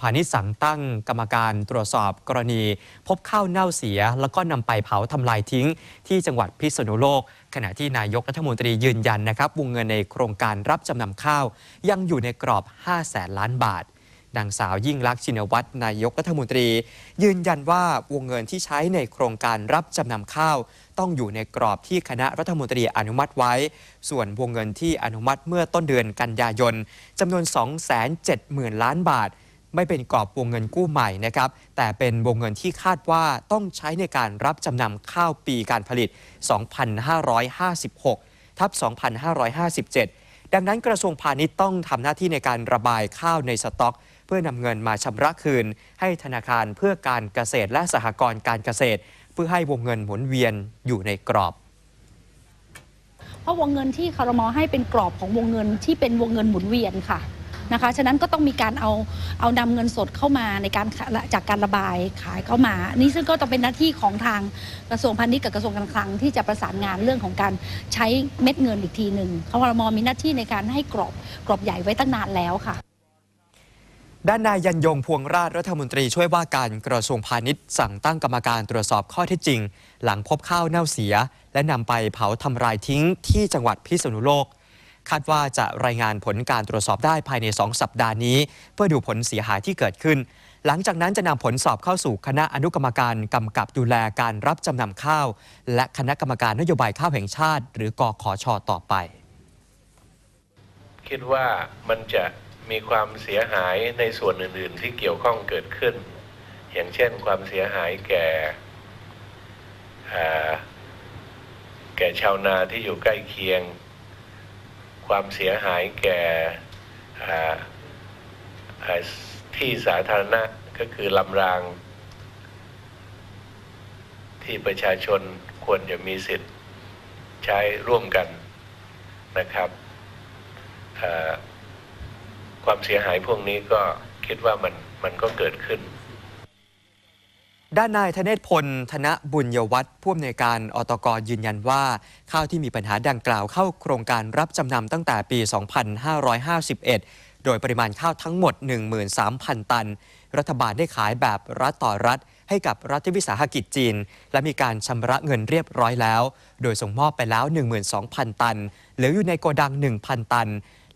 พาณิชย์สั่งตั้งกรรมการตรวจสอบกรณี พบข้าวเน่าเสีย แล้วก็นำไปเผาทำลายทิ้ง ที่จังหวัดพิษณุโลก ขณะที่นายกรัฐมนตรียืนยันนะครับวงเงินในโครงการรับจำนำข้าว ยังอยู่ในกรอบ 5 แสนล้านบาทนางสาวยิ่งลักษณ์ชินวัตรนายกรัฐมนตรี ยืนยันว่าวงเงินที่ใช้ในโครงการรับจำนำข้าว ต้องอยู่ในกรอบที่คณะรัฐมนตรีอนุมัติไว้ ส่วนวงเงินที่อนุมัติเมื่อต้นเดือนกันยายนจำนวน 270,000 ล้านบาท ไม่เป็นกรอบวงเงินกู้ใหม่นะครับ แต่เป็นวงเงินที่คาดว่าต้องใช้ในการรับจำนำข้าวปีการผลิต 2556 ทับ 2557 ดังนั้นกระทรวงพาณิชย์ต้องทำหน้าที่ในการระบายข้าวในสต็อก เพื่อนำเงินมาชำระคืน ให้ธนาคารเพื่อการเกษตรและสหกรณ์การเกษตร เพื่อให้วงเงินหมุนเวียนอยู่ในกรอบเพราะวงเงินที่คารมอให้เป็นกรอบของวงเงินที่เป็นวงเงินหมุนเวียนค่ะ นะคะฉะนั้นก็ต้องมีการเอาเอานำเงินสดเข้ามาในการจากการระบายขายเข้ามา นี่ซึ่งก็จะเป็นหน้าที่ของทางกระทรวงพาณิชย์กับกระทรวงการคลังที่จะประสานงานเรื่องของการใช้เม็ดเงินอีกทีหนึ่งคารมอมีหน้าที่ในการให้กรอบกรอบใหญ่ไว้ตั้งนานแล้วค่ะด้านนายยันยงพวงราชรัฐมนตรีช่วยว่าการกระทรวงพาณิชย์ สั่งตั้งกรรมการตรวจสอบข้อเท็จจริง หลังพบข้าวเน่าเสีย และนำไปเผาทำลายทิ้งที่จังหวัดพิษณุโลก คาดว่าจะรายงานผลการตรวจสอบได้ภายใน 2 สัปดาห์นี้ เพื่อดูผลเสียหายที่เกิดขึ้น หลังจากนั้นจะนำผลสอบเข้าสู่คณะอนุกรรมการกำกับดูแลการรับจำนำข้าว และคณะกรรมการนโยบายข้าวแห่งชาติ หรือกอขอชอต่อไป คิดว่ามันจะมีความเสียหายในส่วนอื่น ๆ ที่เกี่ยวข้องเกิดขึ้น อย่างเช่นความเสียหายแก่แก่ชาวนาที่อยู่ใกล้เคียง ความเสียหายแก่ที่สาธารณะก็คือลำราง ที่ประชาชนควรจะมีสิทธิ์ใช้ร่วมกันนะครับความเสียหายพวกนี้ก็คิดว่ามันมันก็เกิดขึ้น ด้านนายธเนศพล ธนบุญยวัฒน์ผู้อำนวยการอตกยืนยันว่า ข้าวที่มีปัญหาดังกล่าวเข้าโครงการรับจำนำตั้งแต่ปี 2551 โดยปริมาณข้าวทั้งหมด 13,000 ตัน รัฐบาลได้ขายแบบรัฐต่อรัฐ ให้กับรัฐวิสาหกิจจีน และมีการชำระเงินเรียบร้อยแล้ว โดยส่งมอบไปแล้ว 12,000 ตัน เหลืออยู่ในโกดัง 1,000 ตัน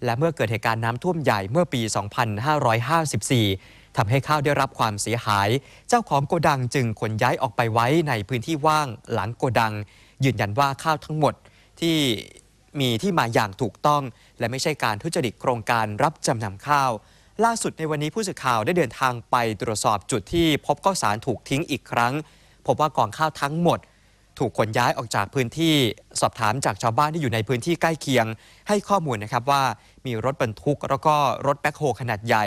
และเมื่อเกิดเหตุการณ์น้ำท่วมใหญ่เมื่อปี 2554 ทำให้ข้าวได้รับความเสียหาย เจ้าของโกดังจึงขนย้ายออกไปไว้ในพื้นที่ว่างหลังโกดัง ยืนยันว่าข้าวทั้งหมดที่มีที่มาอย่างถูกต้อง และไม่ใช่การทุจริตโครงการรับจำนำข้าว ล่าสุดในวันนี้ผู้สื่อข่าวได้เดินทางไปตรวจสอบจุดที่พบข้าวสารถูกทิ้งอีกครั้ง พบว่ากองข้าวทั้งหมด ถูกขนย้ายออกจากพื้นที่สอบถามจากชาวบ้านที่อยู่ในพื้นที่ใกล้เคียง ให้ข้อมูลนะครับว่ามีรถบรรทุกแล้วก็รถแบ็คโฮขนาดใหญ่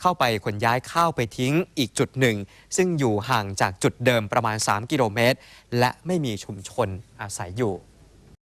เข้าไปขนย้ายข้าวไปทิ้งอีกจุดหนึ่ง ซึ่งอยู่ห่างจากจุดเดิมประมาณ 3 กิโลเมตร และไม่มีชุมชนอาศัยอยู่